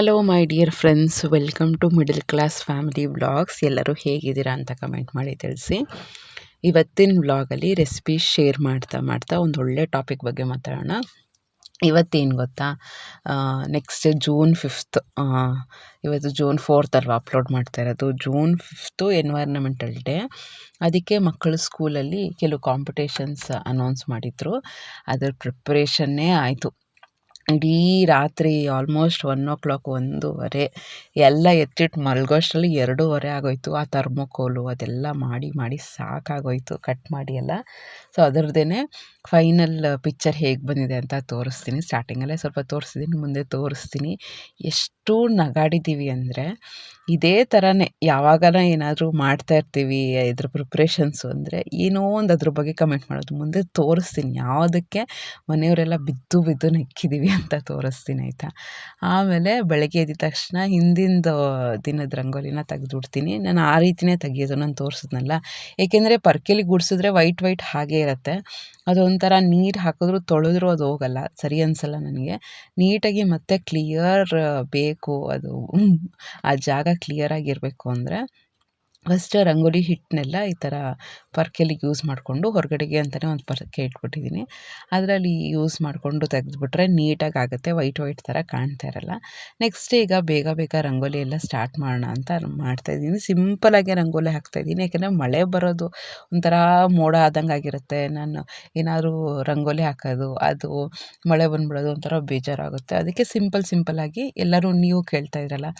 Hello my dear friends welcome to middle class family vlogs ಎಲ್ಲರೂ ಹೇಗಿದ್ದೀರಾ ಅಂತ comment ಮಾಡಿ ತಿಳಿಸಿ. ಇವತ್ತಿನ ವ್ಲಾಗಲ್ಲಿ ರೆಸಿಪಿ ಶೇರ್ ಮಾಡ್ತಾ ಮಾಡ್ತಾ ಒಂದು ಒಳ್ಳೆ ಟಾಪಿಕ್ ಬಗ್ಗೆ ಮಾತಾಡೋಣ. ಇವತ್ತೇನು ಗೊತ್ತಾ? ನೆಕ್ಸ್ಟ್ ಜೂನ್ ಫಿಫ್ತ್ ಇವತ್ತು ಜೂನ್ ಫೋರ್ತ್ ಅಲ್ವಾ ಅಪ್ಲೋಡ್ ಮಾಡ್ತಾ ಇರೋದು. ಜೂನ್ ಫಿಫ್ತು ಎನ್ವೈರ್ನಮೆಂಟಲ್ ಡೇ ಅದಕ್ಕೆ ಮಕ್ಕಳು ಸ್ಕೂಲಲ್ಲಿ ಕೆಲವು ಕಾಂಪಿಟೇಷನ್ಸ್ ಅನೌನ್ಸ್ ಮಾಡಿದರು. ಅದರ ಪ್ರಿಪ್ರೇಷನ್ನೇ ಆಯಿತು. ಇಡೀ ರಾತ್ರಿ ಆಲ್ಮೋಸ್ಟ್ ಒನ್ ಓ ಕ್ಲಾಕ್ ಒಂದೂವರೆ ಎಲ್ಲ ಎತ್ತಿಟ್ಟು ಮಲಗೋಷ್ಟರಲ್ಲಿ ಎರಡೂವರೆ ಆಗೋಯ್ತು. ಆ ಥರ್ಮೋಕೋಲು ಅದೆಲ್ಲ ಮಾಡಿ ಮಾಡಿ ಸಾಕಾಗೋಯಿತು ಕಟ್ ಮಾಡಿ ಎಲ್ಲ. ಸೊ ಅದರದ್ದೇ ಫೈನಲ್ ಪಿಕ್ಚರ್ ಹೇಗೆ ಬಂದಿದೆ ಅಂತ ತೋರಿಸ್ತೀನಿ ಸ್ಟಾರ್ಟಿಂಗಲ್ಲೇ ಸ್ವಲ್ಪ ತೋರಿಸಿದ್ದೀನಿ ಮುಂದೆ ತೋರಿಸ್ತೀನಿ. ಎಷ್ಟು ನಗಾಡಿದ್ದೀವಿ ಅಂದರೆ ಇದೇ ಥರನೇ ಯಾವಾಗಲ ಏನಾದರೂ ಮಾಡ್ತಾಯಿರ್ತೀವಿ ಇದ್ರ ಪ್ರಿಪ್ರೇಷನ್ಸು ಅಂದರೆ ಏನೋ ಒಂದು ಅದ್ರ ಬಗ್ಗೆ ಕಮೆಂಟ್ ಮಾಡೋದು. ಮುಂದೆ ತೋರಿಸ್ತೀನಿ. ಯಾವುದಕ್ಕೆ ಮನೆಯವರೆಲ್ಲ ಬಿದ್ದು ಬಿದ್ದು ನೆಕ್ಕಿದ್ದೀವಿ ಅಂತ ತೋರಿಸ್ತೀನಿ ಆಯಿತಾ? ಆಮೇಲೆ ಬೆಳಗ್ಗೆ ಎದ್ದ ತಕ್ಷಣ ಹಿಂದಿಂದು ದಿನದ ರಂಗೋಲಿನ ತೆಗೆದುಬಿಡ್ತೀನಿ. ನಾನು ಆ ರೀತಿಯೇ ತೆಗಿಯೋದು, ನಾನು ತೋರಿಸಿದ್ನಲ್ಲ. ಏಕೆಂದರೆ ಪರ್ಕೆಲಿ ಗುಡಿಸಿದ್ರೆ ವೈಟ್ ವೈಟ್ ಹಾಗೇ ಇರುತ್ತೆ. ಅದೊಂಥರ ನೀರು ಹಾಕಿದ್ರು ತೊಳೆದ್ರು ಅದು ಹೋಗಲ್ಲ. ಸರಿ ಅನಿಸಲ್ಲ ನನಗೆ. ನೀಟಾಗಿ ಮತ್ತೆ ಕ್ಲಿಯರ್ ಬೇಕು ಅದು, ಆ ಜಾಗ ಕ್ಲಿಯರಾಗಿರಬೇಕು ಅಂದರೆ ಫಸ್ಟ್ ರಂಗೋಲಿ ಹಿಟ್ಟನ್ನೆಲ್ಲ ಈ ಥರ ಪರ್ಕೆಲಿಗೆ ಯೂಸ್ ಮಾಡಿಕೊಂಡು ಹೊರಗಡೆಗೆ ಅಂತಲೇ ಒಂದು ಪರ್ಕೆ ಇಟ್ಬಿಟ್ಟಿದ್ದೀನಿ. ಅದರಲ್ಲಿ ಯೂಸ್ ಮಾಡಿಕೊಂಡು ತೆಗೆದುಬಿಟ್ರೆ ನೀಟಾಗಿ ಆಗುತ್ತೆ, ವೈಟ್ ವೈಟ್ ಥರ ಕಾಣ್ತಾ ಇರಲ್ಲ. ನೆಕ್ಸ್ಟ್ ಈಗ ಬೇಗ ಬೇಗ ರಂಗೋಲಿ ಎಲ್ಲ ಸ್ಟಾರ್ಟ್ ಮಾಡೋಣ ಅಂತ ಮಾಡ್ತಾ ಇದ್ದೀನಿ. ಸಿಂಪಲಾಗಿ ರಂಗೋಲಿ ಹಾಕ್ತಾಯಿದ್ದೀನಿ ಯಾಕೆಂದರೆ ಮಳೆ ಬರೋದು ಒಂಥರ ಮೋಡ ಆದಂಗೆ ಆಗಿರುತ್ತೆ. ನಾನು ಏನಾದರೂ ರಂಗೋಲಿ ಹಾಕೋದು, ಅದು ಮಳೆ ಬಂದ್ಬಿಡೋದು ಒಂಥರ ಬೇಜಾರಾಗುತ್ತೆ. ಅದಕ್ಕೆ ಸಿಂಪಲ್ ಸಿಂಪಲ್ಲಾಗಿ ಎಲ್ಲರೂ ನೀವು ಕೇಳ್ತಾ ಇದ್ರಲ್ಲ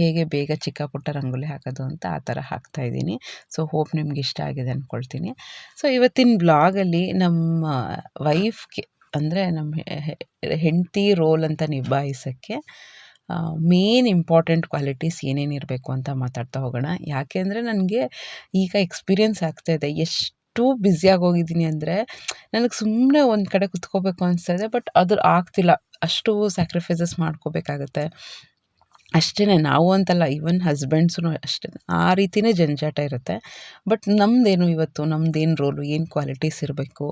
ಹೇಗೆ ಬೇಗ ಚಿಕ್ಕ ಪುಟ್ಟ ರಂಗೋಲಿ ಹಾಕೋದು ಅಂತ ಆ ಥರ ಹಾಕ್ತಾಯಿದ್ದೀನಿ ಸೊ ಹೋಪ್ ನಿಮ್ಗೆ ಇಷ್ಟ ಆಗಿದೆ ಅಂದ್ಕೊಳ್ತೀನಿ ಸೊ ಇವತ್ತಿನ ಬ್ಲಾಗಲ್ಲಿ ನಮ್ಮ ವೈಫ್ಗೆ ಅಂದರೆ ನಮ್ಮ ಹೆಂಡತಿ ರೋಲ್ ಅಂತ ನಿಭಾಯಿಸೋಕ್ಕೆ ಮೇನ್ ಇಂಪಾರ್ಟೆಂಟ್ ಕ್ವಾಲಿಟೀಸ್ ಏನೇನು ಇರಬೇಕು ಅಂತ ಮಾತಾಡ್ತಾ ಹೋಗೋಣ. ಯಾಕೆ ಅಂದರೆ ನನಗೆ ಈಗ ಎಕ್ಸ್ಪೀರಿಯೆನ್ಸ್ ಆಗ್ತಾಯಿದೆ ಎಷ್ಟು ಬ್ಯುಸಿಯಾಗಿ ಹೋಗಿದ್ದೀನಿ ಅಂದರೆ ನನಗೆ ಸುಮ್ಮನೆ ಒಂದು ಕಡೆ ಕುತ್ಕೋಬೇಕು ಅನಿಸ್ತಾ ಇದೆ ಬಟ್ ಅದು ಆಗ್ತಿಲ್ಲ. ಅಷ್ಟು ಸ್ಯಾಕ್ರಿಫೈಸಸ್ ಮಾಡ್ಕೋಬೇಕಾಗತ್ತೆ. ಅಷ್ಟೇ ನಾವು ಅಂತಲ್ಲ ಈವನ್ ಹಸ್ಬೆಂಡ್ಸೂ ಅಷ್ಟೇ. ಆ ರೀತಿಯೇ ಜಂಜಾಟ ಇರುತ್ತೆ. ಬಟ್ ನಮ್ಮದೇನು ಇವತ್ತು? ನಮ್ಮದೇನು ರೋಲು ಏನು ಕ್ವಾಲಿಟೀಸ್ ಇರಬೇಕು?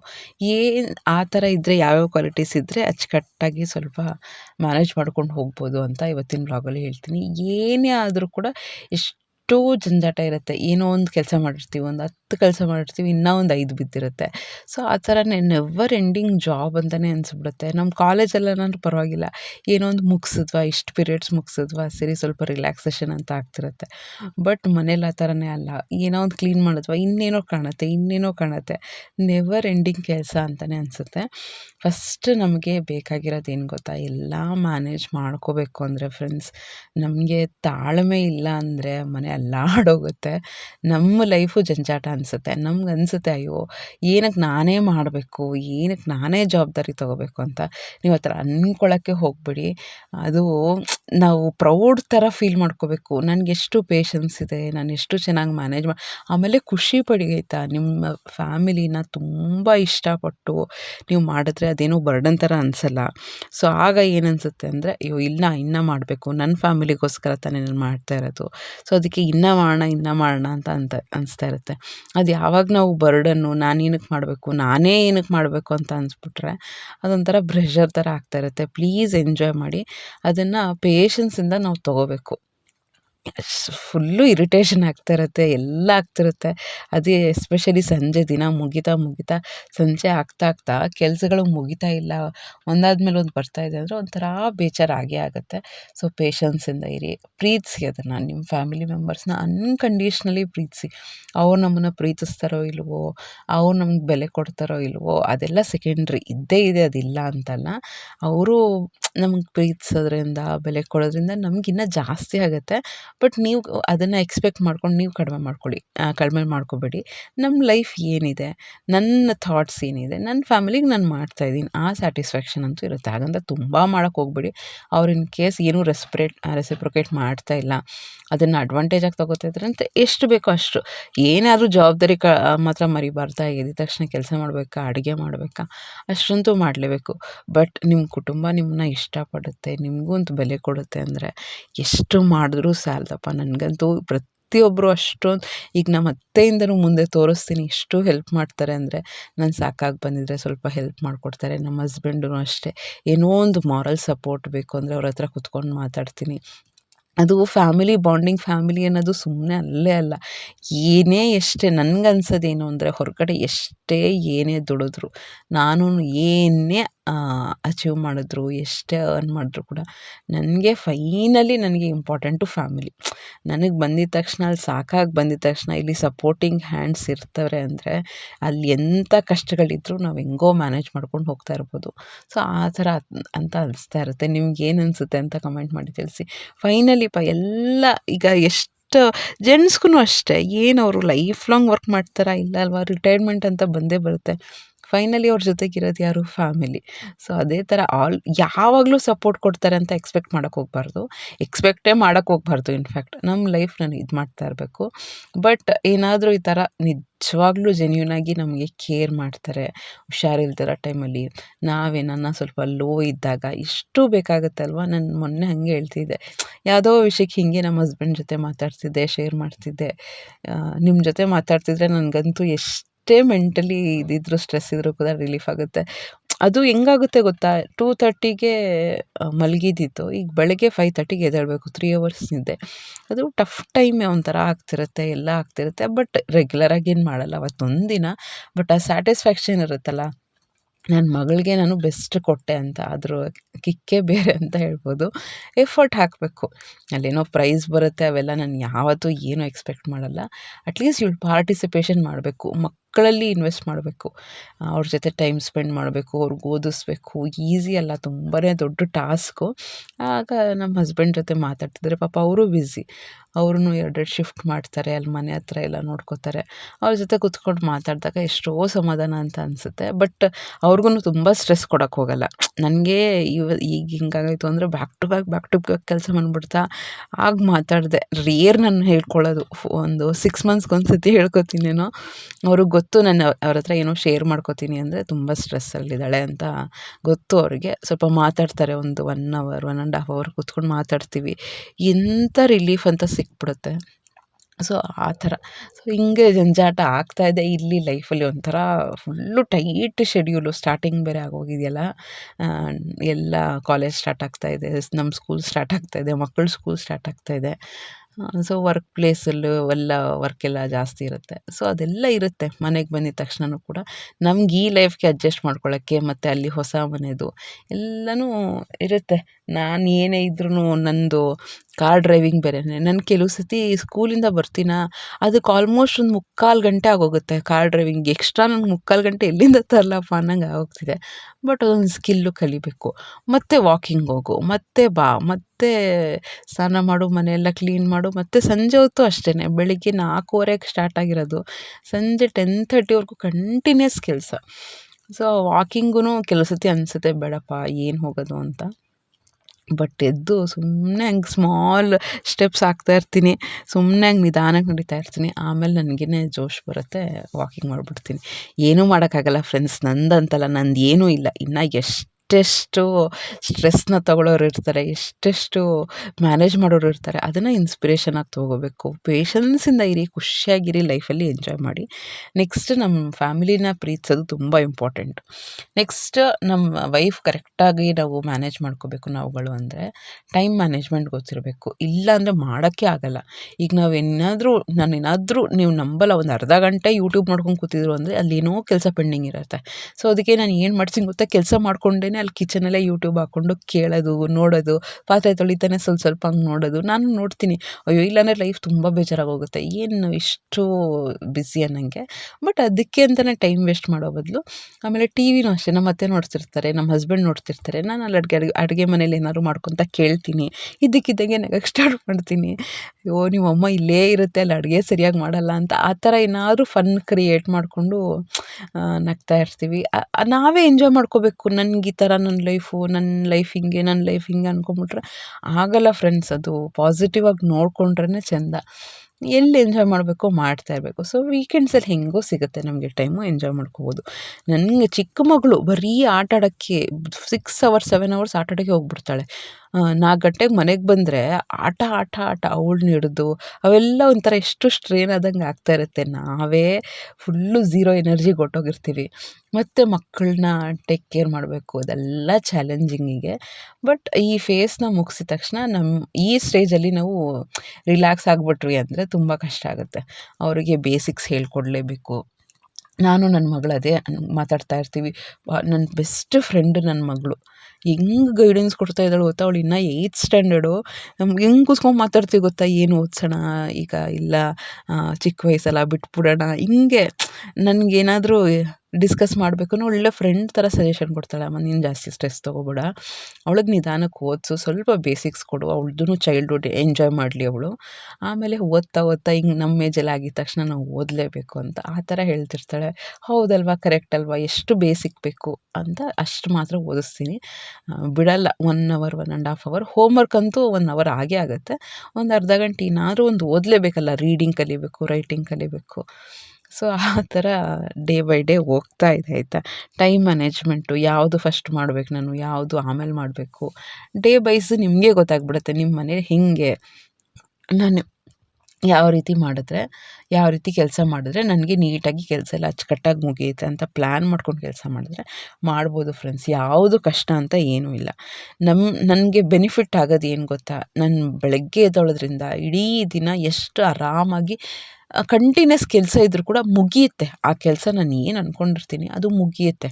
ಏನು ಆ ಥರ ಇದ್ದರೆ ಯಾವ್ಯಾವ ಕ್ವಾಲಿಟೀಸ್ ಇದ್ದರೆ ಅಚ್ಚುಕಟ್ಟಾಗಿ ಸ್ವಲ್ಪ ಮ್ಯಾನೇಜ್ ಮಾಡ್ಕೊಂಡು ಹೋಗ್ಬೋದು ಅಂತ ಇವತ್ತಿನ ಬ್ಲಾಗಲ್ಲಿ ಹೇಳ್ತೀನಿ. ಏನೇ ಆದರೂ ಕೂಡ ಎಷ್ಟು ಜಂಜಾಟ ಇರುತ್ತೆ. ಏನೋ ಒಂದು ಕೆಲಸ ಮಾಡಿರ್ತೀವಿ, ಒಂದು ಕೆಲಸ ಮಾಡಿರ್ತೀವಿ ಇನ್ನೂ ಒಂದು ಐದು ಬಿದ್ದಿರುತ್ತೆ. ಸೊ ಆ ಥರನೇ ನೆವರ್ ಎಂಡಿಂಗ್ ಜಾಬ್ ಅಂತಲೇ ಅನಿಸ್ಬಿಡುತ್ತೆ. ನಮ್ಮ ಕಾಲೇಜಲ್ಲೇನಾದ್ರೂ ಪರವಾಗಿಲ್ಲ. ಏನೋ ಒಂದು ಮುಗಿಸಿದ್ವಾ, ಇಷ್ಟು ಪೀರಿಯಡ್ಸ್ ಮುಗಿಸಿದ್ವಾ, ಸರಿ ಸ್ವಲ್ಪ ರಿಲ್ಯಾಕ್ಸೇಷನ್ ಅಂತ ಆಗ್ತಿರುತ್ತೆ. ಬಟ್ ಮನೇಲಿ ಆ ಥರನೇ ಅಲ್ಲ. ಏನೋ ಒಂದು ಕ್ಲೀನ್ ಮಾಡಿದ್ವಾ, ಇನ್ನೇನೋ ಕಾಣುತ್ತೆ ಇನ್ನೇನೋ ಕಾಣುತ್ತೆ. ನೆವರ್ ಎಂಡಿಂಗ್ ಕೆಲಸ ಅಂತಲೇ ಅನಿಸುತ್ತೆ. ಫಸ್ಟ್ ನಮಗೆ ಬೇಕಾಗಿರೋದು ಏನು ಗೊತ್ತಾ? ಎಲ್ಲ ಮ್ಯಾನೇಜ್ ಮಾಡ್ಕೋಬೇಕು ಅಂದರೆ ಫ್ರೆಂಡ್ಸ್ ನಮಗೆ ತಾಳ್ಮೆ ಇಲ್ಲ ಅಂದರೆ ಮನೆ ಅಲ್ಲಾಡೋಗುತ್ತೆ. ನಮ್ಮ ಲೈಫು ಜಂಜಾಟ ಅನಿಸುತ್ತೆ. ನಮ್ಗೆ ಅನಿಸುತ್ತೆ, ಅಯ್ಯೋ ಏನಕ್ಕೆ ನಾನೇ ಮಾಡಬೇಕು? ಏನಕ್ಕೆ ನಾನೇ ಜವಾಬ್ದಾರಿ ತೊಗೋಬೇಕು ಅಂತ? ನೀವು ಆ ಥರ ಅಂದ್ಕೊಳ್ಳೋಕ್ಕೆ ಹೋಗಬೇಡಿ. ಅದು ನಾವು ಪ್ರೌಡ್ ಥರ ಫೀಲ್ ಮಾಡ್ಕೋಬೇಕು. ನನಗೆ ಎಷ್ಟು ಪೇಷನ್ಸ್ ಇದೆ, ನಾನು ಎಷ್ಟು ಚೆನ್ನಾಗಿ ಮ್ಯಾನೇಜ್ ಮಾಡಿ ಆಮೇಲೆ ಖುಷಿ ಪಡಿ, ಆಯಿತಾ? ನಿಮ್ಮ ಫ್ಯಾಮಿಲಿನ ತುಂಬ ಇಷ್ಟಪಟ್ಟು ನೀವು ಮಾಡಿದ್ರೆ ಅದೇನೋ ಬರ್ಡನ್ ಥರ ಅನಿಸಲ್ಲ. ಸೊ, ಆಗ ಏನು ಅನಿಸುತ್ತೆ ಅಂದರೆ, ಅಯ್ಯೋ ಇಲ್ಲ ಇನ್ನೂ ಮಾಡಬೇಕು. ನನ್ನ ಫ್ಯಾಮಿಲಿಗೋಸ್ಕರ ತಾನೇ ನಾನು ಮಾಡ್ತಾ ಇರೋದು. ಸೊ, ಅದಕ್ಕೆ ಇನ್ನೂ ಮಾಡೋಣ ಇನ್ನೂ ಮಾಡೋಣ ಅಂತ ಅಂತ ಅನಿಸ್ತಾ ಇರುತ್ತೆ. ಅದು ಯಾವಾಗ ನಾವು ಬರ್ಡನ್ನು ನಾನು ಏನಕ್ಕೆ ಮಾಡಬೇಕು, ನಾನೇ ಏನಕ್ಕೆ ಮಾಡಬೇಕು ಅಂತ ಅನಿಸ್ಬಿಟ್ರೆ ಅದೊಂಥರ ಪ್ರೆಷರ್ ಥರ ಆಗ್ತಾ ಇರುತ್ತೆ. ಪ್ಲೀಸ್ ಎಂಜಾಯ್ ಮಾಡಿ ಅದನ್ನು ಪೇಷನ್ಸಿಂದ ನಾವು ತೊಗೋಬೇಕು. ಫುಲ್ಲು ಇರಿಟೇಷನ್ ಆಗ್ತಾ ಇರುತ್ತೆ ಎಲ್ಲ ಆಗ್ತಿರುತ್ತೆ. ಅದೇ ಎಸ್ಪೆಷಲಿ ಸಂಜೆ ದಿನ ಮುಗಿತಾ ಮುಗಿತಾ, ಸಂಜೆ ಆಗ್ತಾ ಆಗ್ತಾ ಕೆಲಸಗಳು ಮುಗಿತಾ ಇಲ್ಲ, ಒಂದಾದ್ಮೇಲೆ ಒಂದು ಬರ್ತಾ ಇದೆ ಅಂದರೆ ಒಂಥರ ಬೇಜಾರು ಆಗೇ ಆಗುತ್ತೆ ಸೊ ಪೇಷನ್ಸಿಂದ ಇರಿ. ಪ್ರೀತಿಸಿ ಅದನ್ನು ನಿಮ್ಮ ಫ್ಯಾಮಿಲಿ ಮೆಂಬರ್ಸ್ನ ಅನ್ಕಂಡೀಷ್ನಲಿ ಪ್ರೀತಿಸಿ. ಅವ್ರು ನಮ್ಮನ್ನು ಪ್ರೀತಿಸ್ತಾರೋ ಇಲ್ವೋ, ಅವ್ರು ನಮ್ಗೆ ಬೆಲೆ ಕೊಡ್ತಾರೋ ಇಲ್ವೋ, ಅದೆಲ್ಲ ಸೆಕೆಂಡ್ರಿ ಇದ್ದೇ ಇದೆ, ಅದಿಲ್ಲ ಅಂತಲ್ಲ. ಅವರು ನಮಗೆ ಪ್ರೀತಿಸೋದ್ರಿಂದ, ಬೆಲೆ ಕೊಡೋದ್ರಿಂದ ನಮಗಿನ್ನ ಜಾಸ್ತಿ ಆಗುತ್ತೆ. ಬಟ್ ನೀವು ಅದನ್ನು ಎಕ್ಸ್ಪೆಕ್ಟ್ ಮಾಡ್ಕೊಂಡು ನೀವು ಕಡಿಮೆ ಮಾಡ್ಕೊಳ್ಳಿ. ಕಡಿಮೆ ಮಾಡ್ಕೋಬೇಡಿ. ನಮ್ಮ ಲೈಫ್ ಏನಿದೆ? ನನ್ನ ಥಾಟ್ಸ್ ಏನಿದೆ? ನನ್ನ ಫ್ಯಾಮಿಲಿಗೆ ನಾನು ಮಾಡ್ತಾಯಿದ್ದೀನಿ ಆ ಸ್ಯಾಟಿಸ್ಫ್ಯಾಕ್ಷನ್ ಅಂತೂ ಇರುತ್ತೆ. ಹಾಗಂತ ತುಂಬ ಮಾಡೋಕ್ಕೆ ಹೋಗ್ಬೇಡಿ. ಅವ್ರು ಇನ್ ಕೇಸ್ ಏನೂ ರೆಸ್ಪ್ರೇಟ್ ರೆಸಿಪ್ರೊಕೇಟ್ ಮಾಡ್ತಾ ಇಲ್ಲ. ಅದನ್ನು ಅಡ್ವಾಂಟೇಜಾಗಿ ತೊಗೋತಾ ಇದ್ದಾರೆ ಅಂತ ಎಷ್ಟು ಬೇಕೋ ಅಷ್ಟು. ಏನಾದರೂ ಜವಾಬ್ದಾರಿ ಕ ಮಾತ್ರ ಬರ್ತಾ ಎದ್ದ ತಕ್ಷಣ ಕೆಲಸ ಮಾಡಬೇಕಾ? ಅಡುಗೆ ಮಾಡಬೇಕಾ? ಅಷ್ಟಂತೂ ಮಾಡಲೇಬೇಕು. ಬಟ್ ನಿಮ್ಮ ಕುಟುಂಬ ನಿಮ್ಮನ್ನ ಇಷ್ಟಪಡುತ್ತೆ. ನಿಮಗೂ ಅಂತೂ ಬೆಲೆ ಕೊಡುತ್ತೆ ಅಂದರೆ ಎಷ್ಟು ಮಾಡಿದ್ರೂ ಸಾಲದಪ್ಪ ನನಗಂತೂ ಪ್ರತಿ ಪ್ರತಿಯೊಬ್ಬರು ಅಷ್ಟೊಂದು, ಈಗ ನಮ್ಮ ಅತ್ತೆಯಿಂದನೂ ಮುಂದೆ ತೋರಿಸ್ತೀನಿ ಎಷ್ಟು ಹೆಲ್ಪ್ ಮಾಡ್ತಾರೆ ಅಂದರೆ ನಾನು ಸಾಕಾಗಿ ಬಂದಿದ್ದರೆ ಸ್ವಲ್ಪ ಹೆಲ್ಪ್ ಮಾಡಿಕೊಡ್ತಾರೆ ನಮ್ಮ ಹಸ್ಬೆಂಡೂ ಅಷ್ಟೇ. ಏನೋ ಒಂದು ಮಾರಲ್ ಸಪೋರ್ಟ್ ಬೇಕು ಅಂದರೆ ಅವ್ರ ಹತ್ರ ಕುತ್ಕೊಂಡು ಮಾತಾಡ್ತೀನಿ. ಅದು ಫ್ಯಾಮಿಲಿ ಬಾಂಡಿಂಗ್ ಫ್ಯಾಮಿಲಿ ಅನ್ನೋದು ಸುಮ್ಮನೆ ಅಲ್ಲೇ ಅಲ್ಲ. ಏನೇ ಎಷ್ಟೇ, ನನಗನ್ಸೋದೇನು ಅಂದರೆ ಹೊರಗಡೆ ಎಷ್ಟೇ ಏನೇ ದುಡಿದ್ರು. ನಾನು ಏನೇ ಅಚೀವ್ ಮಾಡಿದ್ರು, ಎಷ್ಟೇ ಅರ್ನ್ ಮಾಡಿದ್ರು ಕೂಡ ನನಗೆ ಫೈನಲಿ ನನಗೆ ಇಂಪಾರ್ಟೆಂಟು ಫ್ಯಾಮಿಲಿ ನನಗೆ ಬಂದಿದ ತಕ್ಷಣ, ಅಲ್ಲಿ ಸಾಕಾಗಿ ಬಂದಿದ ತಕ್ಷಣ, ಇಲ್ಲಿ ಸಪೋರ್ಟಿಂಗ್ ಹ್ಯಾಂಡ್ಸ್ ಇರ್ತಾರೆ ಅಂದರೆ ಅಲ್ಲಿ ಎಂಥ ಕಷ್ಟಗಳಿದ್ರೂ ನಾವು ಹೆಂಗೋ ಮ್ಯಾನೇಜ್ ಮಾಡ್ಕೊಂಡು ಹೋಗ್ತಾ ಇರ್ಬೋದು. ಸೊ ಆ ಥರ ಅಂತ ಅನಿಸ್ತಾ ಇರುತ್ತೆ. ನಿಮ್ಗೆ ಏನು ಅನಿಸುತ್ತೆ ಅಂತ ಕಮೆಂಟ್ ಮಾಡಿ ತಿಳಿಸಿ. ಫೈನಲಿ ಪ ಎಲ್ಲ ಈಗ ಎಷ್ಟು ಜೆಂಟ್ಸ್ಗೂ ಅಷ್ಟೇ. ಏನು ಅವರು ಲೈಫ್ ಲಾಂಗ್ ವರ್ಕ್ ಮಾಡ್ತಾರಾ ಇಲ್ಲ ಅಲ್ವಾ? ರಿಟೈರ್ಮೆಂಟ್ ಅಂತ ಬಂದೇ ಬರುತ್ತೆ. ಫೈನಲಿ ಅವ್ರ ಜೊತೆಗಿರೋದು ಯಾರು? ಫ್ಯಾಮಿಲಿ ಸೊ ಅದೇ ಥರ ಆಲ್ ಯಾವಾಗಲೂ ಸಪೋರ್ಟ್ ಕೊಡ್ತಾರೆ ಅಂತ ಎಕ್ಸ್ಪೆಕ್ಟ್ ಮಾಡೋಕ್ಕೆ ಹೋಗ್ಬಾರ್ದು. ಎಕ್ಸ್ಪೆಕ್ಟೇ ಮಾಡೋಕ್ಕೆ ಹೋಗ್ಬಾರ್ದು ಇನ್ಫ್ಯಾಕ್ಟ್ ನಮ್ಮ ಲೈಫ್ ನಾನು ಇದು ಮಾಡ್ತಾ ಇರಬೇಕು. ಬಟ್ ಏನಾದರೂ ಈ ಥರ ನಿಜವಾಗ್ಲೂ ಜೆನ್ಯೂನ್ ಆಗಿ ನಮಗೆ ಕೇರ್ ಮಾಡ್ತಾರೆ. ಹುಷಾರಿಲ್ದಿರೋ ಟೈಮಲ್ಲಿ ನಾವೇನನ್ನ ಸ್ವಲ್ಪ ಲೋ ಇದ್ದಾಗ ಇಷ್ಟು ಬೇಕಾಗುತ್ತೆ ಅಲ್ವಾ ನಾನು ಮೊನ್ನೆ ಹಾಗೆ ಹೇಳ್ತಿದ್ದೆ. ಯಾವುದೋ ವಿಷಯಕ್ಕೆ ಹೀಗೆ ನಮ್ಮ ಹಸ್ಬೆಂಡ್ ಜೊತೆ ಮಾತಾಡ್ತಿದ್ದೆ ಶೇರ್ ಮಾಡ್ತಿದ್ದೆ. ನಿಮ್ಮ ಜೊತೆ ಮಾತಾಡ್ತಿದ್ರೆ ನನಗಂತೂ ಎಷ್ಟು ಎಷ್ಟೇ ಮೆಂಟಲಿ ಇದಿದ್ರು ಸ್ಟ್ರೆಸ್ ಇದ್ದರೂ ಕೂಡ ರಿಲೀಫ್ ಆಗುತ್ತೆ. ಅದು ಹೆಂಗಾಗುತ್ತೆ ಗೊತ್ತಾ? ಟೂ ತರ್ಟಿಗೆ ಮಲಗಿದ್ದಿತ್ತು ಈಗ ಬೆಳಗ್ಗೆ ಫೈವ್ ತರ್ಟಿಗೆ ಎದ್ದೇಳಬೇಕು ತ್ರೀ ಅವರ್ಸ್ ನಿದ್ದೆ ಅದು ಟಫ್ ಟೈಮೇ ಒಂಥರ ಆಗ್ತಿರುತ್ತೆ, ಎಲ್ಲ ಆಗ್ತಿರುತ್ತೆ ಬಟ್ ರೆಗ್ಯುಲರಾಗಿ ಏನು ಮಾಡಲ್ಲ. ಅವತ್ತೊಂದು ದಿನ ಬಟ್ ಆ ಸ್ಯಾಟಿಸ್ಫ್ಯಾಕ್ಷನ್ ಇರುತ್ತಲ್ಲ. ನನ್ನ ಮಗಳಿಗೆ ನಾನು ಬೆಸ್ಟ್ ಕೊಟ್ಟೆ ಅಂತ, ಆದರೂ ಕಿಕ್ಕೇ ಬೇರೆ ಅಂತ ಹೇಳ್ಬೋದು. ಎಫರ್ಟ್ ಹಾಕಬೇಕು. ಅಲ್ಲೇನೋ ಪ್ರೈಸ್ ಬರುತ್ತೆ, ಅವೆಲ್ಲ ನಾನು ಯಾವತ್ತೂ ಏನೂ ಎಕ್ಸ್ಪೆಕ್ಟ್ ಮಾಡಲ್ಲ. ಅಟ್ಲೀಸ್ಟ್ ಇವಳು ಪಾರ್ಟಿಸಿಪೇಷನ್ ಮಾಡಬೇಕು. ಮಕ್ಕಳಲ್ಲಿ ಇನ್ವೆಸ್ಟ್ ಮಾಡಬೇಕು. ಅವ್ರ ಜೊತೆ ಟೈಮ್ ಸ್ಪೆಂಡ್ ಮಾಡಬೇಕು, ಅವ್ರಿಗೆ ಓದಿಸ್ಬೇಕು. ಈಸಿ ಅಲ್ಲ ತುಂಬಾ ದೊಡ್ಡ ಟಾಸ್ಕು ಆಗ ನಮ್ಮ ಹಸ್ಬೆಂಡ್ ಜೊತೆ ಮಾತಾಡ್ತಿದ್ರೆ ಪಾಪ ಅವರು ಬ್ಯುಸಿ ಅವ್ರೂ ಎರಡೆರಡು ಶಿಫ್ಟ್ ಮಾಡ್ತಾರೆ, ಅಲ್ಲಿ ಮನೆ ಹತ್ರ ಎಲ್ಲ ನೋಡ್ಕೋತಾರೆ. ಅವ್ರ ಜೊತೆ ಕೂತ್ಕೊಂಡು ಮಾತಾಡಿದಾಗ ಎಷ್ಟೋ ಸಮಾಧಾನ ಅಂತ ಅನಿಸುತ್ತೆ. ಬಟ್ ಅವ್ರಿಗೂ ತುಂಬ ಸ್ಟ್ರೆಸ್ ಕೊಡೋಕೆ ಹೋಗಲ್ಲ. ನನಗೆ ಇವ, ಈಗ ಹಿಂಗಾಗೈತು ಅಂದರೆ back to back back to back ಕೆಲಸ ಬಂದ್ಬಿಡ್ತಾ ಆಗ ಮಾತಾಡಿದೆ. ರೇರ್ ನಾನು ಹೇಳ್ಕೊಳ್ಳೋದು. ಒಂದು ಸಿಕ್ಸ್ ಮಂತ್ಸ್ಗೆ ಒಂದು ಸತಿ ಹೇಳ್ಕೊತೀನೇನೋ. ಅವ್ರಿಗೆ ಗೊತ್ತು ನಾನು ಅವ್ರ ಹತ್ರ ಏನೋ ಶೇರ್ ಮಾಡ್ಕೋತೀನಿ ಅಂದರೆ ತುಂಬ ಸ್ಟ್ರೆಸ್ಸಲ್ಲಿದ್ದಾಳೆ ಅಂತ ಗೊತ್ತು ಅವ್ರಿಗೆ. ಸ್ವಲ್ಪ ಮಾತಾಡ್ತಾರೆ ಒಂದು one hour one and half hour ಕೂತ್ಕೊಂಡು ಮಾತಾಡ್ತೀವಿ. ಎಂಥ ರಿಲೀಫ್ ಅಂತ ಸಿಕ್ಬಿಡುತ್ತೆ ಸೊ ಆ ಥರ. ಸೊ ಹಿಂಗೆ ಜಂಜಾಟ ಆಗ್ತಾಯಿದೆ ಇಲ್ಲಿ ಲೈಫಲ್ಲಿ ಒಂಥರ ಫುಲ್ಲು ಟೈಟ್ ಶೆಡ್ಯೂಲು ಸ್ಟಾರ್ಟಿಂಗ್ ಬೇರೆ ಆಗೋಗಿದೆಯಲ್ಲ. ಎಲ್ಲ ಕಾಲೇಜ್ ಸ್ಟಾರ್ಟ್ ಆಗ್ತಾಯಿದೆ ನಮ್ಮ ಸ್ಕೂಲ್ ಸ್ಟಾರ್ಟ್ ಆಗ್ತಾಯಿದೆ ಮಕ್ಕಳ ಸ್ಕೂಲ್ ಸ್ಟಾರ್ಟ್ ಆಗ್ತಾಯಿದೆ ಸೊ ವರ್ಕ್ ಪ್ಲೇಸಲ್ಲೂ ಎಲ್ಲ ವರ್ಕೆಲ್ಲ ಜಾಸ್ತಿ ಇರುತ್ತೆ. ಸೊ ಅದೆಲ್ಲ ಇರುತ್ತೆ ಮನೆಗೆ ಬಂದಿದ ತಕ್ಷಣವೂ ಕೂಡ. ನಮ್ಗೆ ಈ ಲೈಫ್ಗೆ ಅಡ್ಜಸ್ಟ್ ಮಾಡ್ಕೊಳ್ಳೋಕ್ಕೆ ಮತ್ತು ಅಲ್ಲಿ ಹೊಸ ಮನೆಯದು ಎಲ್ಲನೂ ಇರುತ್ತೆ. ನಾನು ಏನೇ ಇದ್ರೂ ನಂದು ಕಾರ್ ಡ್ರೈವಿಂಗ್ ಬೇರೆಯೇ ನಾನು ಕೆಲವು ಸತಿ ಸ್ಕೂಲಿಂದ ಬರ್ತೀನ ಅದಕ್ಕೆ ಆಲ್ಮೋಸ್ಟ್ ಒಂದು ಮುಕ್ಕಾಲು ಗಂಟೆ ಆಗೋಗುತ್ತೆ ಕಾರ್ ಡ್ರೈವಿಂಗ್ ಎಕ್ಸ್ಟ್ರಾ ನನಗೆ ಮುಕ್ಕಾಲು ಗಂಟೆ ಎಲ್ಲಿಂದ ತರಲಪ್ಪ ಅನ್ನಂಗೆ ಆಗೋಗ್ತಿದೆ. ಬಟ್ ಅದೊಂದು ಸ್ಕಿಲ್ಲು ಕಲಿಬೇಕು. ಮತ್ತು ವಾಕಿಂಗ್ ಹೋಗು, ಮತ್ತೆ ಬಾ ಮತ್ತೆ ಸ್ನಾನ ಮಾಡು, ಮನೆಯೆಲ್ಲ ಕ್ಲೀನ್ ಮಾಡು, ಮತ್ತು ಸಂಜೆ ಹೊತ್ತು ಅಷ್ಟೇ ಬೆಳಿಗ್ಗೆ ನಾಲ್ಕೂವರೆಗೆ ಸ್ಟಾರ್ಟ್ ಆಗಿರೋದು. ಸಂಜೆ ಟೆನ್ ತರ್ಟಿವರೆಗೂ ಕಂಟಿನ್ಯೂಸ್ ಕೆಲಸ. ಸೊ ವಾಕಿಂಗೂ ಕೆಲವು ಸತಿ ಅನಿಸುತ್ತೆ, ಬೇಡಪ್ಪ, ಏನು ಹೋಗೋದು ಅಂತ. ಬಟ್ ಎದ್ದು ಸುಮ್ಮನೆ ಹಂಗೆ ಸ್ಮಾಲ್ ಸ್ಟೆಪ್ಸ್ ಹಾಕ್ತಾ ಇರ್ತೀನಿ. ಸುಮ್ಮನೆ ಹಂಗೆ ನಿಧಾನಕ್ಕೆ ನಡೀತಾ ಇರ್ತೀನಿ. ಆಮೇಲೆ ನನಗೇ ಜೋಶ್ ಬರುತ್ತೆ ವಾಕಿಂಗ್ ಮಾಡಿಬಿಡ್ತೀನಿ. ಏನೂ ಮಾಡೋಕ್ಕಾಗಲ್ಲ ಫ್ರೆಂಡ್ಸ್ ನಂದಂತಲ್ಲ ನಂದು ಏನೂ ಇಲ್ಲ. ಇನ್ನು ಎಷ್ಟು ಎಷ್ಟೆಷ್ಟು ಸ್ಟ್ರೆಸ್ನ ತಗೊಳ್ಳೋರು ಇರ್ತಾರೆ, ಎಷ್ಟೆಷ್ಟು ಮ್ಯಾನೇಜ್ ಮಾಡೋರು ಇರ್ತಾರೆ, ಅದನ್ನು ಇನ್ಸ್ಪಿರೇಷನ್ ಆಗಿ ತೊಗೋಬೇಕು. ಪೇಷನ್ಸಿಂದ ಇರಿ, ಖುಷಿಯಾಗಿರಿ ಲೈಫಲ್ಲಿ ಎಂಜಾಯ್ ಮಾಡಿ. ನೆಕ್ಸ್ಟ್ ನಮ್ಮ ಫ್ಯಾಮಿಲಿನ ಪ್ರೀತಿಸೋದು ತುಂಬ ಇಂಪಾರ್ಟೆಂಟ್ ನೆಕ್ಸ್ಟ್ ನಮ್ಮ ವೈಫ್ ಕರೆಕ್ಟಾಗಿ ನಾವು ಮ್ಯಾನೇಜ್ ಮಾಡ್ಕೋಬೇಕು ನಾವುಗಳು ಅಂದರೆ ಟೈಮ್ ಮ್ಯಾನೇಜ್ಮೆಂಟ್ ಗೊತ್ತಿರಬೇಕು. ಇಲ್ಲ ಅಂದರೆ ಮಾಡೋಕ್ಕೆ ಆಗಲ್ಲ. ಈಗ ನಾವು ಏನಾದರೂ, ನಾನು ಏನಾದರೂ ನೀವು ನಂಬಲ್ಲ, ಒಂದು ಅರ್ಧ ಗಂಟೆ ಯೂಟ್ಯೂಬ್ ನೋಡ್ಕೊಂಡು ಕೂತಿದ್ರು ಅಂದರೆ, ಅಲ್ಲಿ ಏನೋ ಕೆಲಸ ಪೆಂಡಿಂಗ್ ಇರುತ್ತೆ. ಸೊ ಅದಕ್ಕೆ ನಾನು ಏನು ಮಾಡ್ತೀನಿ ಗೊತ್ತಾ? ಕೆಲಸ ಮಾಡ್ಕೊಂಡೇ ಅಲ್ಲಿ ಕಿಚನಲ್ಲೇ ಯೂಟ್ಯೂಬ್ ಹಾಕ್ಕೊಂಡು ಕೇಳೋದು, ನೋಡೋದು, ಪಾತ್ರೆ ತೊಳಿತಾನೆ ಸ್ವಲ್ಪ ಸ್ವಲ್ಪ ಹಂಗೆ ನೋಡೋದು, ನಾನು ನೋಡ್ತೀನಿ. ಅಯ್ಯೋ, ಇಲ್ಲಾಂದರೆ ಲೈಫ್ ತುಂಬ ಬೇಜಾರಾಗೋಗುತ್ತೆ. ಏನು ಇಷ್ಟು ಬ್ಯುಸಿ ಅನ್ನಂಗೆ. ಬಟ್ ಅದಕ್ಕೆ ಅಂತಲೇ ಟೈಮ್ ವೇಸ್ಟ್ ಮಾಡೋ ಬದಲು, ಆಮೇಲೆ ಟಿ ವಿನೂ ಅಷ್ಟೇ. ನಮ್ಮ ಅತ್ತೆ ನೋಡ್ತಿರ್ತಾರೆ, ನಮ್ಮ ಹಸ್ಬೆಂಡ್ ನೋಡ್ತಿರ್ತಾರೆ. ನಾನು ಅಲ್ಲಿ ಅಡುಗೆ ಅಡುಗೆ ಅಡುಗೆ ಮನೇಲಿ ಏನಾದ್ರು ಮಾಡ್ಕೊತ ಕೇಳ್ತೀನಿ. ಇದ್ದಕ್ಕಿದ್ದಂಗೆ ನಗಕ್ಕೆ ಸ್ಟಾರ್ಟ್ ಮಾಡ್ತೀನಿ. ಅಯ್ಯೋ ನಿಮ್ಮಮ್ಮ ಇಲ್ಲೇ ಇರುತ್ತೆ, ಅಲ್ಲಿ ಅಡುಗೆ ಸರಿಯಾಗಿ ಮಾಡಲ್ಲ ಅಂತ ಆ ಥರ ಏನಾದರೂ ಫನ್ ಕ್ರಿಯೇಟ್ ಮಾಡಿಕೊಂಡು ನಗ್ತಾ ಇರ್ತೀವಿ. ನಾವೇ ಎಂಜಾಯ್ ಮಾಡ್ಕೋಬೇಕು. ನನಗೆ ಈ ನನ್ನ ಲೈಫು, ನನ್ನ ಲೈಫ್ ಹಿಂಗೆ, ನನ್ನ ಲೈಫ್ ಹಿಂಗೆ ಅಂದ್ಕೊಂಬಿಟ್ರೆ ಆಗಲ್ಲ ಫ್ರೆಂಡ್ಸ್ ಅದು. ಪಾಸಿಟಿವ್ ಆಗಿ ನೋಡ್ಕೊಂಡ್ರೇ ಚೆಂದ. ಎಲ್ಲಿ ಎಂಜಾಯ್ ಮಾಡಬೇಕು ಮಾಡ್ತಾ ಇರಬೇಕು. ಸೊ ವೀಕೆಂಡ್ಸಲ್ಲಿ ಹೆಂಗೋ ಸಿಗುತ್ತೆ ನಮಗೆ ಟೈಮು ಎಂಜಾಯ್ ಮಾಡ್ಕೋಬೋದು. ನನಗೆ ಚಿಕ್ಕ ಮಗಳು ಬರೀ ಆಟ ಆಡೋಕ್ಕೆ ಸಿಕ್ಸ್ ಅವರ್ಸ್ ಸೆವೆನ್ ಅವರ್ಸ್ ಆಟ ಆಡೋಕ್ಕೆ ಹೋಗ್ಬಿಡ್ತಾಳೆ. ನಾಲ್ಕು ಗಂಟೆಗೆ ಮನೆಗೆ ಬಂದರೆ ಆಟ ಆಟ ಆಟ ಅವಳನ್ನ ಹಿಡ್ದು ಅವೆಲ್ಲ ಒಂಥರ ಎಷ್ಟು ಸ್ಟ್ರೇನ್ ಆದಂಗೆ ಆಗ್ತಾ ಇರುತ್ತೆ. ನಾವೇ ಫುಲ್ಲು ಝೀರೋ ಎನರ್ಜಿ ಹೊರ್ಟೋಗಿರ್ತೀವಿ ಮತ್ತು ಮಕ್ಕಳನ್ನ ಟೇಕ್ ಕೇರ್ ಮಾಡಬೇಕು, ಅದೆಲ್ಲ ಚಾಲೆಂಜಿಂಗಿಗೆ ಬಟ್ ಈ ಫೇಸ್ನ ಮುಗಿಸಿದ ತಕ್ಷಣ ನಮ್ಮ ಈ ಸ್ಟೇಜಲ್ಲಿ ನಾವು ರಿಲ್ಯಾಕ್ಸ್ ಆಗಿಬಿಟ್ವಿ ಅಂದರೆ ತುಂಬ ಕಷ್ಟ ಆಗುತ್ತೆ. ಅವರಿಗೆ ಬೇಸಿಕ್ಸ್ ಹೇಳ್ಕೊಡ್ಲೇಬೇಕು. ನಾನು ನನ್ನ ಮಗಳು ಅದೇ, ಮಾತಾಡ್ತಾ ಇರ್ತೀವಿ. ನನ್ನ ಬೆಸ್ಟ್ ಫ್ರೆಂಡ್ ನನ್ನ ಮಗಳು. ಹೆಂಗೆ ಗೈಡೆನ್ಸ್ ಕೊಡ್ತಾ ಇದ್ದಾಳೆ ಗೊತ್ತಾ? ಅವಳು ಇನ್ನೂ ಏಯ್ತ್ ಸ್ಟ್ಯಾಂಡರ್ಡು ನಮ್ಗೆ ಹೆಂಗೆ ಕೂಸ್ಕೊಂಡು ಮಾತಾಡ್ತೀವಿ ಗೊತ್ತಾ? ಏನು ಓದ್ಸೋಣ? ಈಗ ಇಲ್ಲ ಚಿಕ್ಕ ವಯಸ್ಸಲ್ಲ, ಬಿಟ್ಬಿಡೋಣ. ಹಿಂಗೆ, ನನಗೇನಾದರೂ ಡಿಸ್ಕಸ್ ಮಾಡಬೇಕು ಒಳ್ಳೆ ಫ್ರೆಂಡ್ ಥರ ಸಜೆಷನ್ ಕೊಡ್ತಾಳೆ. ಅಮ್ಮ, ನೀನು ಜಾಸ್ತಿ ಸ್ಟ್ರೆಸ್ ತೊಗೋಬೇಡ. ಅವಳಿಗೆ ನಿಧಾನಕ್ಕೆ ಓದಿಸು, ಸ್ವಲ್ಪ ಬೇಸಿಕ್ಸ್ ಕೊಡು. ಅವಳದ್ದು ಚೈಲ್ಡ್ಹುಡ್ ಎಂಜಾಯ್ ಮಾಡಲಿ ಅವಳು. ಆಮೇಲೆ ಓದ್ತಾ ಓದ್ತಾ ಹಿಂಗೆ ನಮ್ಮ ಏಜಲ್ಲಿ ಆಗಿದ ತಕ್ಷಣ ನಾವು ಓದಲೇಬೇಕು ಅಂತ ಆ ಥರ ಹೇಳ್ತಿರ್ತಾಳೆ. ಹೌದಲ್ವಾ ಕರೆಕ್ಟ್ ಅಲ್ವಾ? ಎಷ್ಟು ಬೇಸಿಕ್ ಬೇಕು ಅಂತ ಅಷ್ಟು ಮಾತ್ರ ಓದಿಸ್ತೀನಿ. ಬಿಡಲ್ಲ. One hour one and half hour homework ಅಂತೂ ಒನ್ ಅವರ್ ಆಗೇ ಆಗುತ್ತೆ. ಒಂದು ಅರ್ಧ ಗಂಟೆ ಏನಾದರೂ ಒಂದು ಓದಲೇಬೇಕಲ್ಲ. ರೀಡಿಂಗ್ ಕಲಿಬೇಕು ರೈಟಿಂಗ್ ಕಲಿಬೇಕು. ಸೊ, ಆ ಥರ ಡೇ ಬೈ ಡೇ ಹೋಗ್ತಾ ಇದೆ ಆಯಿತಾ? ಟೈಮ್ ಮ್ಯಾನೇಜ್ಮೆಂಟು ಯಾವುದು ಫಸ್ಟ್ ಮಾಡಬೇಕು ನಾನು, ಯಾವುದು ಆಮೇಲೆ ಮಾಡಬೇಕು? ಡೇ ಬೈಸ್ ನಿಮಗೆ ಗೊತ್ತಾಗ್ಬಿಡುತ್ತೆ, ನಿಮ್ಮ ಮನೇಲಿ ಹೀಗೆ. ನಾನು ಯಾವ ರೀತಿ ಮಾಡಿದ್ರೆ, ಯಾವ ರೀತಿ ಕೆಲಸ ಮಾಡಿದ್ರೆ ನನಗೆ ನೀಟಾಗಿ ಕೆಲಸ ಎಲ್ಲ ಅಚ್ಚುಕಟ್ಟಾಗಿ ಮುಗಿಯುತ್ತೆ ಅಂತ ಪ್ಲ್ಯಾನ್ ಮಾಡ್ಕೊಂಡು ಕೆಲಸ ಮಾಡಿದ್ರೆ ಮಾಡ್ಬೋದು ಫ್ರೆಂಡ್ಸ್ ಯಾವುದು ಕಷ್ಟ ಅಂತ ಏನೂ ಇಲ್ಲ. ನಮ್ಮ ನನಗೆ ಬೆನಿಫಿಟ್ ಆಗೋದು ಏನು ಗೊತ್ತಾ? ನಾನು ಬೆಳಗ್ಗೆ ಎದ್ದೊಳೋದ್ರಿಂದ ಇಡೀ ದಿನ ಎಷ್ಟು ಆರಾಮಾಗಿ ಕಂಟಿನ್ಯೂಸ್ ಕೆಲಸ ಇದ್ದರೂ ಕೂಡ ಮುಗಿಯುತ್ತೆ. ಆ ಕೆಲಸ ನಾನು ಏನು ಅಂದ್ಕೊಂಡಿರ್ತೀನಿ ಅದು ಮುಗಿಯುತ್ತೆ.